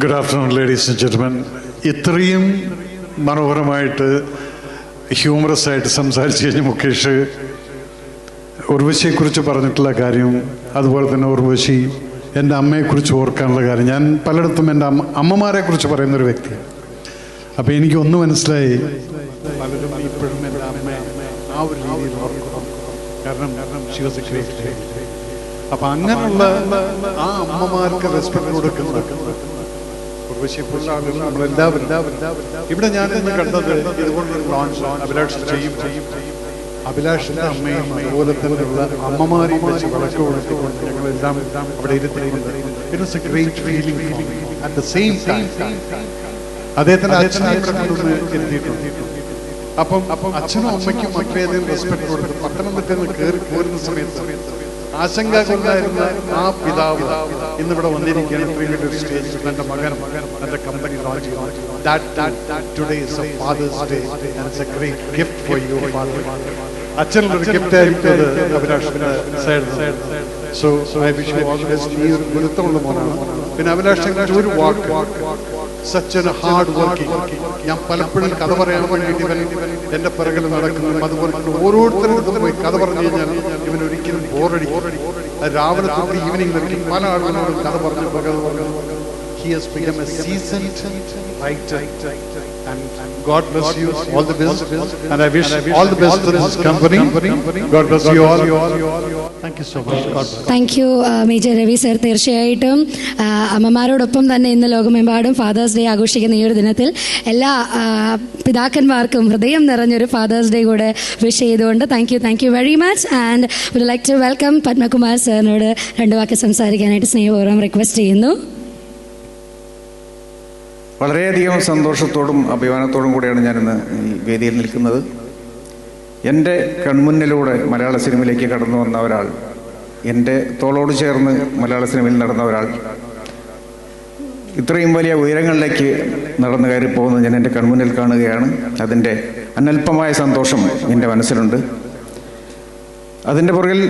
Good afternoon ladies and gentlemen ഇത്രയും മനോഹരമായിട്ട് humorous ആയിട്ട് സംസാരിച്ചു കഴിഞ്ഞ മുകേഷ് ഉർവശിയെക്കുറിച്ച് പറഞ്ഞിട്ടുള്ള കാര്യം അതുപോലെ തന്നെ ഉർവശി എന്റെ അമ്മയെക്കുറിച്ച് ഓർക്കാനുള്ള കാര്യം. ഞാൻ പലയിടത്തും എന്റെ അമ്മ അമ്മമാരെക്കുറിച്ച് പറയുന്ന ഒരു വ്യക്തിയാണ്. അപ്പോൾ എനിക്ക് ഒന്ന് മനസ്സിലായി പലരും ഇപ്പോഴും എന്റെ ആ ഒരു രീതിയിൽ കാരണം കാരണം എ അങ്ങനെയുള്ള ആ അമ്മമാർക്ക് റെസ്പെക്ട് കൊടുക്കുന്ന നമ്മളെല്ലാവരും. ഇവിടെ ഞാൻ ഇന്ന് കണ്ടത് ഇതുകൊണ്ടൊരു ലോഞ്ച് അഭിലാഷ് ചെയ്യും അഭിലാഷിന്റെ അമ്മയും അതുപോലെ തന്നെയുള്ള അമ്മമാരെയും വെച്ച് വിളക്ക് കൊടുത്തുകൊണ്ട് ഞങ്ങളെല്ലാം അവിടെ ഇരുത്തിക്കൊണ്ട് great feeling at the same time അദ്ദേഹത്തിന്റെ അച്ഛനെ കൊണ്ടുവന്ന് അപ്പം അപ്പം അച്ഛനും അമ്മയ്ക്കും അത്രയധികം റെസ്പെക്ട് കൊടുത്ത് പത്തനംതിട്ടയിൽ നിന്ന് കയറി പോരുന്ന സമയത്ത് ആശങ്ക ആ പിതാവ് ഇന്നിവിടെ വന്നിരിക്കുകയാണ് വലിയൊരു സ്റ്റേജിൽ തന്റെ മകൻ തന്റെ കമ്പനി ഗിഫ്റ്റ് ആയിരിക്കും അഭിലാഷിന്റെ സൈഡ് മോനാണ്. പിന്നെ അഭിലാഷിനെ ഒരു വാക്ക്. എൻ ഹാർഡ് വർക്കിംഗ് ഞാൻ പലപ്പോഴും കഥ പറയാൻ വേണ്ടി ഇവൻ പിറകിൽ നടക്കുന്നു അതുപോലെ തന്നെ ഓരോരുത്തരും പോയി കഥ പറഞ്ഞു കഴിഞ്ഞാൽ ഇവൻ ഒരിക്കലും ബോറടി രാവിലെ തൊട്ട് ഈവനിങ് പല ആളുകളോടും കഥ പറഞ്ഞു കഥ പറഞ്ഞു He has become a seasoned writer. And God bless you. All the best. And I wish all the best to this company. God bless you all. Thank you major Ravi sir തീർച്ചയായിട്ടും അമ്മമാരോടൊപ്പം തന്നെ ഇന്ന് ലോകമെമ്പാടും fathers day ആഘോഷിക്കുന്ന ഈ ഒരു ദിനത്തിൽ എല്ലാ പിതാക്കന്മാർക്കും ഹൃദയം നിറഞ്ഞൊരു ഫാദേഴ്സ് ഡേ കൂടെ വിഷ് ചെയ്തുകൊണ്ട് thank you thank you very much and would like to welcome Padmakumar സാറിനോട് രണ്ട് വാക്ക് സംസാരിക്കാനായിട്ട് സ്നേഹപൂർവം റിക്വസ്റ്റ് ചെയ്യുന്നു വളരെയധികം സന്തോഷത്തോടും അഭിമാനത്തോടും കൂടിയാണ് ഞാനിന്ന് ഈ വേദിയിൽ നിൽക്കുന്നത്. എന്റെ കൺമുന്നിലൂടെ മലയാള സിനിമയിലേക്ക് കടന്നു വന്ന ഒരാൾ എന്റെ തോളോട് ചേർന്ന് മലയാള സിനിമയിൽ നടന്ന ഒരാൾ ഇത്രയും വലിയ ഉയരങ്ങളിലേക്ക് നടന്നു കയറി പോകുന്നത് ഞാൻ എന്റെ കൺമുന്നിൽ കാണുകയാണ്. അതിന്റെ അനൽപമായ സന്തോഷം എന്റെ മനസ്സിലുണ്ട്. അതിന്റെ പുറകിൽ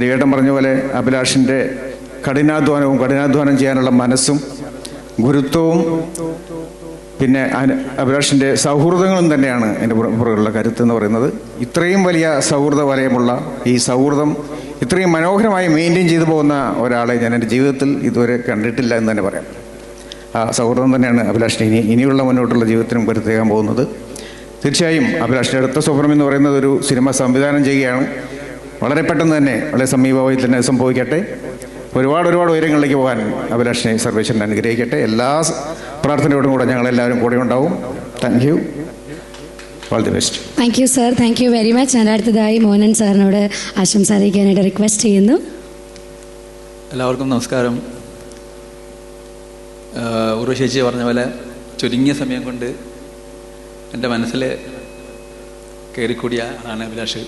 രവിയേട്ടൻ പറഞ്ഞ പോലെ അഭിലാഷിന്റെ കഠിനാധ്വാനവും കഠിനാധ്വാനം ചെയ്യാനുള്ള മനസ്സും ഗുരുത്വവും പിന്നെ അഭിലാഷിന്റെ സൗഹൃദങ്ങളും തന്നെയാണ് എന്റെ പുറ- പുറകിലുള്ള കരുത്ത് എന്ന് പറയുന്നത്. ഇത്രയും വലിയ സൗഹൃദ വലയമുള്ള ഈ സൗഹൃദം ഇത്രയും മനോഹരമായി മെയിന്റെയിൻ ചെയ്തു പോകുന്ന ഒരാളെ ഞാൻ എന്റെ ജീവിതത്തിൽ ഇതുവരെ കണ്ടിട്ടില്ല എന്ന് തന്നെ പറയാം. ആ സൗഹൃദം തന്നെയാണ് അഭിലാഷിന് ഇനി ഇനിയുള്ള മുന്നോട്ടുള്ള ജീവിതത്തിനും കരുത്തേക്കാൻ പോകുന്നത്. തീർച്ചയായും അഭിലാഷിന്റെ അടുത്ത സ്വപ്നം എന്ന് പറയുന്നത് ഒരു സിനിമ സംവിധാനം ചെയ്യുകയാണ്. വളരെ പെട്ടെന്ന് തന്നെ വളരെ സമീപമായി തന്നെ സംഭവിക്കട്ടെ. ഒരുപാട് ഒരുപാട് ഉയരങ്ങളിലേക്ക് പോകാൻ അഭിലാഷിനെ സർവേശ്വരൻ അനുഗ്രഹിക്കട്ടെ. എല്ലാ പ്രാർത്ഥനയോടും കൂടെ ഞങ്ങളെല്ലാവരും കൂടെ ഉണ്ടാവും. Thank you all the best thank you sir thank you very much ഞാൻ അടുത്തതായി മോഹനൻ സാറിനോട് ആശംസ അറിയിക്കാനായിട്ട് റിക്വസ്റ്റ് ചെയ്യുന്നു. എല്ലാവർക്കും നമസ്കാരം. ഉറുശേച്ചി പറഞ്ഞ പോലെ ചുരുങ്ങിയ സമയം കൊണ്ട് എന്റെ മനസ്സിൽ കയറിക്കൂടിയ ആളാണ് അഭിലാഷ്.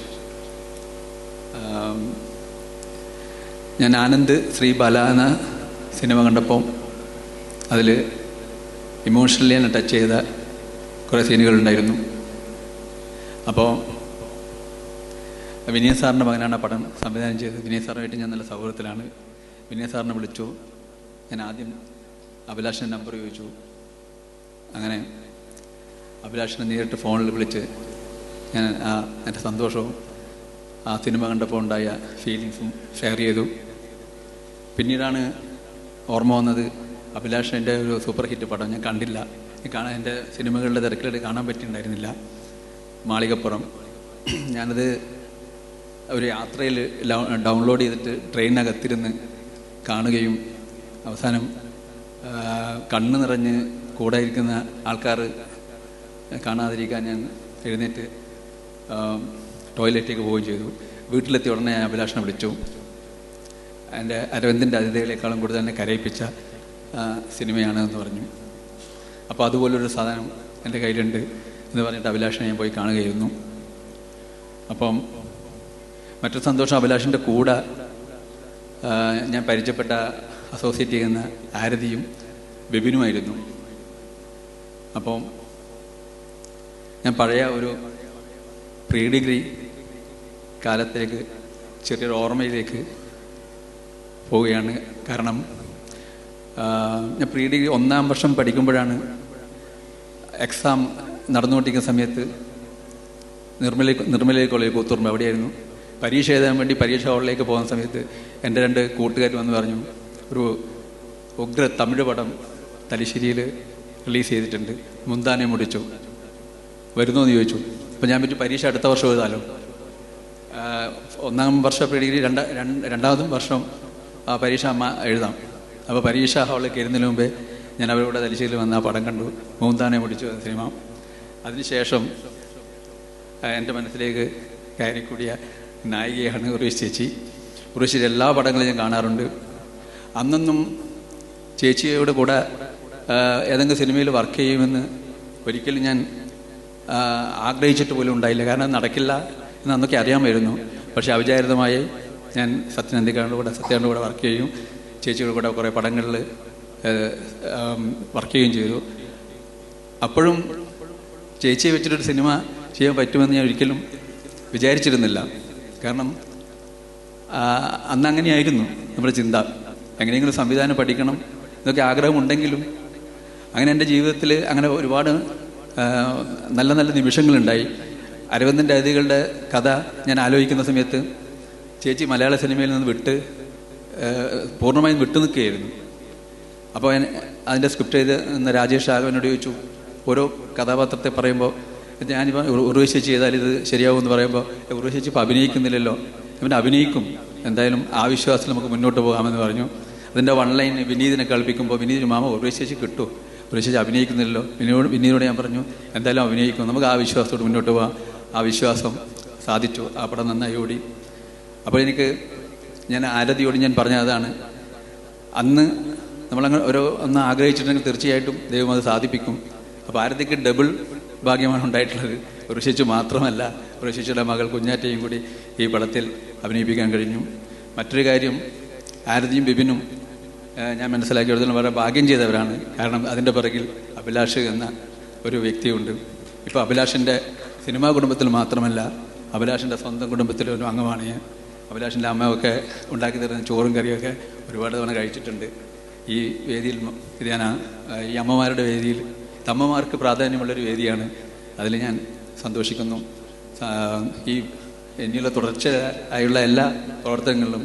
ഞാൻ ആനന്ദ് ശ്രീ ബാല എന്ന സിനിമ കണ്ടപ്പോൾ അതിൽ ഇമോഷണലി എന്നെ ടച്ച് ചെയ്ത കുറേ സീനുകളുണ്ടായിരുന്നു അപ്പോൾ വിനയ സാറിന്റെ മകനാണ് ആ പടം സംവിധാനം ചെയ്തത്. വിനയ സാറുമായിട്ട് ഞാൻ നല്ല സൗഹൃദത്തിലാണ്. വിനയ സാറിനെ വിളിച്ചു. ഞാൻ ആദ്യം അഭിലാഷിന്റെ നമ്പർ ചോദിച്ചു. അങ്ങനെ അഭിലാഷിനെ നേരിട്ട് ഫോണിൽ വിളിച്ച് ഞാൻ ആ എന്റെ സന്തോഷവും ആ സിനിമ കണ്ടപ്പോൾ ഉണ്ടായ ഫീലിങ്സും ഷെയർ ചെയ്തു. പിന്നീടാണ് ഓർമ്മ വന്നത് അഭിലാഷിന്റെ ഒരു സൂപ്പർ ഹിറ്റ് പടം. ഞാൻ കണ്ടില്ല. കാണാൻ എന്റെ സിനിമകളുടെ തിരക്കിലായിട്ട് കാണാൻ പറ്റിയിട്ടുണ്ടായിരുന്നില്ല. മാളികപ്പുറം. ഞാനത് ഒരു യാത്രയിൽ ഡൗൺലോഡ് ചെയ്തിട്ട് ട്രെയിനകത്തിരുന്ന് കാണുകയും അവസാനം കണ്ണ് നിറഞ്ഞ് കൂടെ ഇരിക്കുന്ന ആൾക്കാർ കാണാതിരിക്കാൻ ഞാൻ എഴുന്നേറ്റ് ടോയ്ലറ്റിലേക്ക് പോവുകയും ചെയ്തു. വീട്ടിലെത്തിയ ഉടനെ ഞാൻ അഭിലാഷിനെ വിളിച്ചു. എന്റെ അരവിന്ദിന്റെ അതിഥികളെക്കാളും കൂടുതൽ എന്നെ കരയിപ്പിച്ച സിനിമയാണ് എന്ന് പറഞ്ഞു. അപ്പോൾ അതുപോലൊരു സാധനം എന്റെ കയ്യിലുണ്ട് എന്ന് പറഞ്ഞിട്ട് അഭിലാഷിനെ ഞാൻ പോയി കാണുകയായിരുന്നു. അപ്പം മറ്റൊരു സന്തോഷം അഭിലാഷിന്റെ കൂടെ ഞാൻ പരിചയപ്പെട്ട അസോസിയേറ്റ് ചെയ്യുന്ന ആരതിയും ബിബിനുമായിരുന്നു. അപ്പം ഞാൻ പഴയ ഒരു പ്രീ ഡിഗ്രി കാലത്തേക്ക് ചെറിയൊരു ഓർമ്മയിലേക്ക് പോവുകയാണ്. കാരണം ഞാൻ പ്രീ ഡിഗ്രി ഒന്നാം വർഷം പഠിക്കുമ്പോഴാണ് എക്സാം നടന്നുകൊണ്ടിരിക്കുന്ന സമയത്ത് നിർമ്മല നിർമ്മല കോളേജ് കൂത്തുറുമ്പ് അവിടെയായിരുന്നു. പരീക്ഷ എഴുതാൻ വേണ്ടി പരീക്ഷ ഹാളിലേക്ക് പോകുന്ന സമയത്ത് എന്റെ രണ്ട് കൂട്ടുകാർ വന്ന് പറഞ്ഞു ഒരു ഉഗ്ര തമിഴ് പടം തലശ്ശേരിയിൽ റിലീസ് ചെയ്തിട്ടുണ്ട്. മുന്താനെ മുടിച്ചു. വരുന്നു എന്ന് ചോദിച്ചു. അപ്പോൾ ഞാൻ പറ്റി പരീക്ഷ അടുത്ത വർഷം എഴുതാലോ. ഒന്നാം വർഷ പ്രീ ഡിഗ്രി രണ്ട രണ്ട് രണ്ടാമതും വർഷം ആ പരീക്ഷ അമ്മ എഴുതാം. അപ്പോൾ പരീക്ഷ ഹാളിൽ കയറുന്നതിന് മുമ്പേ ഞാൻ അവരോട് തലശ്ശേരിയിൽ വന്ന് ആ പടം കണ്ടു. മൂന്താനെ പൊടിച്ചു സിനിമ. അതിനുശേഷം എന്റെ മനസ്സിലേക്ക് കയറിക്കൂടിയ നായികയാണ് ഉറവിശ് ചേച്ചി. ഉറവിശ്ശേരി എല്ലാ പടങ്ങളും ഞാൻ കാണാറുണ്ട്. അന്നൊന്നും ചേച്ചിയോട് കൂടെ ഏതെങ്കിലും സിനിമയിൽ വർക്ക് ചെയ്യുമെന്ന് ഒരിക്കലും ഞാൻ ആഗ്രഹിച്ചിട്ട് പോലും ഉണ്ടായില്ല. കാരണം നടക്കില്ല എന്ന് അന്നൊക്കെ അറിയാമായിരുന്നു. പക്ഷേ അവിചാരിതമായി ഞാൻ സത്യനന്ദിക്കാരുടെ കൂടെ സത്യയുടെ കൂടെ വർക്ക് ചെയ്യും. ചേച്ചിയുടെ കൂടെ കുറേ പടങ്ങളിൽ വർക്ക് ചെയ്യുകയും ചെയ്തു. അപ്പോഴും ചേച്ചിയെ വെച്ചിട്ടൊരു സിനിമ ചെയ്യാൻ പറ്റുമെന്ന് ഞാൻ ഒരിക്കലും വിചാരിച്ചിരുന്നില്ല. കാരണം അന്ന് അങ്ങനെയായിരുന്നു നമ്മുടെ ചിന്ത. എങ്ങനെയെങ്കിലും സംവിധാനം പഠിക്കണം എന്നൊക്കെ ആഗ്രഹമുണ്ടെങ്കിലും അങ്ങനെ എന്റെ ജീവിതത്തിൽ അങ്ങനെ ഒരുപാട് നല്ല നല്ല നിമിഷങ്ങളുണ്ടായി. അരവിന്ദന്റെ അതികളുടെ കഥ ഞാൻ ആലോചിക്കുന്ന സമയത്ത് ചേച്ചി മലയാള സിനിമയിൽ നിന്ന് വിട്ട് പൂർണമായും വിട്ടു നിൽക്കുകയായിരുന്നു. അപ്പോൾ അതിന്റെ സ്ക്രിപ്റ്റ് ചെയ്ത് രാജേഷ് രാഘവനോട് ചോദിച്ചു ഓരോ കഥാപാത്രത്തെ പറയുമ്പോൾ ഞാനിപ്പോൾ ഉറവശി ചെയ്താൽ ഇത് ശരിയാവുമെന്ന് പറയുമ്പോൾ ഉറവശി ഇപ്പോൾ അഭിനയിക്കുന്നില്ലല്ലോ. ഇവൻ അഭിനയിക്കും. എന്തായാലും ആ വിശ്വാസത്തിൽ നമുക്ക് മുന്നോട്ട് പോകാമെന്ന് പറഞ്ഞു. അതിന്റെ വൺ ലൈൻ വിനീതിനെ കളിപ്പിക്കുമ്പോൾ വിനീതിന് മാമ ഉറവശേഷി കിട്ടും. ഉറവശേഷി അഭിനയിക്കുന്നില്ലല്ലോ. വിനോട് വിനീതിനോട് ഞാൻ പറഞ്ഞു എന്തായാലും അഭിനയിക്കും. നമുക്ക് ആ വിശ്വാസത്തോട് മുന്നോട്ട് പോകാം. ആ വിശ്വാസം സാധിച്ചു. ആ പടം നന്നായി ഓടി. അപ്പോൾ എനിക്ക് ഞാൻ ആരതിയോട് ഞാൻ പറഞ്ഞ അതാണ്. അന്ന് നമ്മളങ്ങനെ ഓരോ ഒന്ന് ആഗ്രഹിച്ചിട്ടുണ്ടെങ്കിൽ തീർച്ചയായിട്ടും ദൈവം അത് സാധിപ്പിക്കും. അപ്പോൾ ആരതിക്ക് ഡബിൾ ഭാഗ്യമാണ് ഉണ്ടായിട്ടുള്ളത്. ഋഷിച്ചു മാത്രമല്ല ഋഷിച്ചുടെ മകൾ കുഞ്ഞാറ്റയും കൂടി ഈ പടത്തിൽ അഭിനയിപ്പിക്കാൻ കഴിഞ്ഞു. മറ്റൊരു കാര്യം ആരതിയും ബിബിനും ഞാൻ ഞാൻ മനസ്സിലാക്കിയെടുത്തോളം വളരെ ഭാഗ്യം ചെയ്തവരാണ്. കാരണം അതിന്റെ പിറകിൽ അഭിലാഷ് എന്ന ഒരു വ്യക്തിയുണ്ട്. ഇപ്പോൾ അഭിലാഷിന്റെ സിനിമാ കുടുംബത്തിൽ മാത്രമല്ല അഭിലാഷിന്റെ സ്വന്തം കുടുംബത്തിലെ ഒരു അംഗമാണ് ഞാൻ. അഭിലാഷിന്റെ അമ്മയൊക്കെ ഉണ്ടാക്കി തരുന്ന ചോറും കറിയൊക്കെ ഒരുപാട് തവണ കഴിച്ചിട്ടുണ്ട്. ഈ വേദിയിൽ ഇത് ഞാൻ ഈ അമ്മമാരുടെ വേദിയിൽ അമ്മമാർക്ക് പ്രാധാന്യമുള്ളൊരു വേദിയാണ്. അതിൽ ഞാൻ സന്തോഷിക്കുന്നു. ഈ ഈ തുടർച്ച തുടർച്ചയായുള്ള എല്ലാ പ്രവർത്തനങ്ങളിലും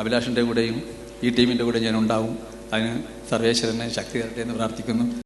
അഭിലാഷിന്റെ കൂടെയും ഈ ടീമിന്റെ കൂടെ ഞാൻ ഉണ്ടാവും. അതിന് സർവേശ്വരനെ ശക്തി തരട്ടെ എന്ന് പ്രാർത്ഥിക്കുന്നു.